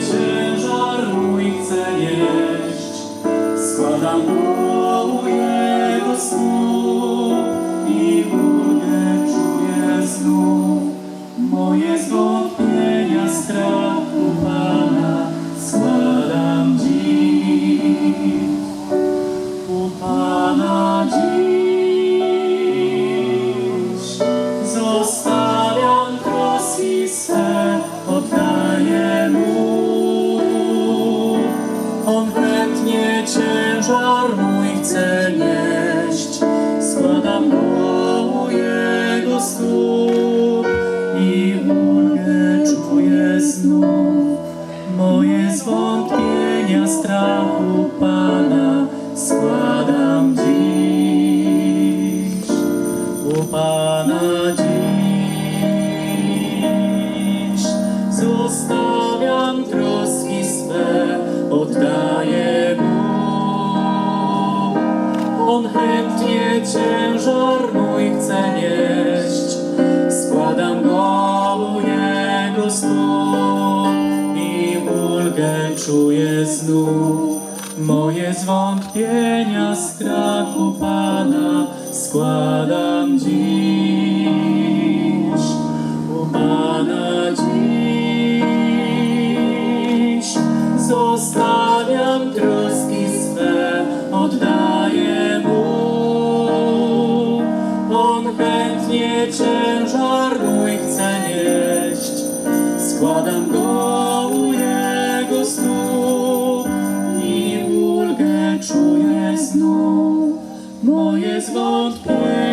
ciężar mój chcę nieść. Składam go Jego i budę czuję znów moje zwątpienia strach. On chętnie ciężar mój chce nieść, składam go Jego stóp i ulgę czuję znów. Moje zwątpienia, strachu Pana składam On chętnie ciężar mój chce nieść, składam go u Jego stóp i ulgę czuję znów. Moje zwątpienia, strachu Pana składam dziś. U Pana dziś zostawiam troski swe, oddaję chętnie ciężar mój chce nieść, składam go u Jego stóp i ulgę czuję znów. Moje zwątpienia